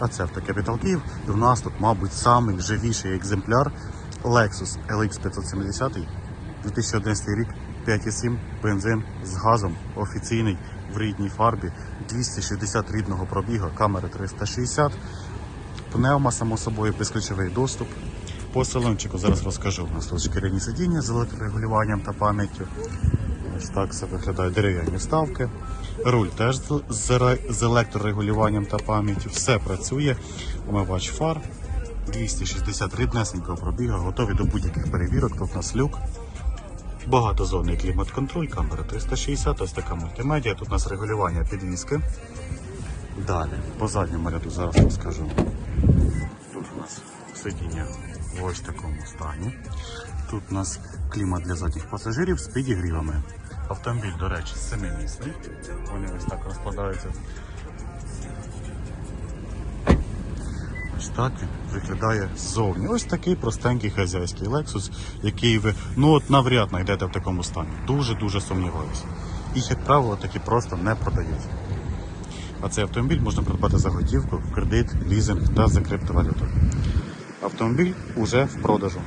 А це автокапітал Київ. І в нас тут, мабуть, самий живіший екземпляр Lexus LX 570 2011 рік, 5,7, бензин з газом, офіційний в рідній фарбі, 260 рідного пробігу, камери 360, пневма, само собою, безключовий доступ. По салончику зараз розкажу. У нас тут шкіряні сидіння з електрорегулюванням та пам'яттю. Ось так це виглядає дерев'яні вставки. Руль теж з, електрорегулюванням та пам'яттю. Все працює. Омивач фар. 260 ріднесенького пробіга, готові до будь-яких перевірок. Тут у нас люк. Багатозонний клімат-контроль, камера 360, ось така мультимедіа. Тут у нас регулювання підвіски. Далі, по задньому ряду зараз розкажу. Тут у нас сидіння в ось такому стані. Тут у нас клімат для задніх пасажирів з підігрівами. Автомобіль, до речі, семимісний. Вони ось так розкладаються. Ось так виглядає ззовні. Ось такий простенький хазяйський Lexus, який ви ну от навряд знайдете в такому стані. Дуже-дуже сумніваюся. І, як правило, такі просто не продають. А цей автомобіль можна придбати за готівку, кредит, лізинг та за криптовалюту. Автомобіль уже в продажу.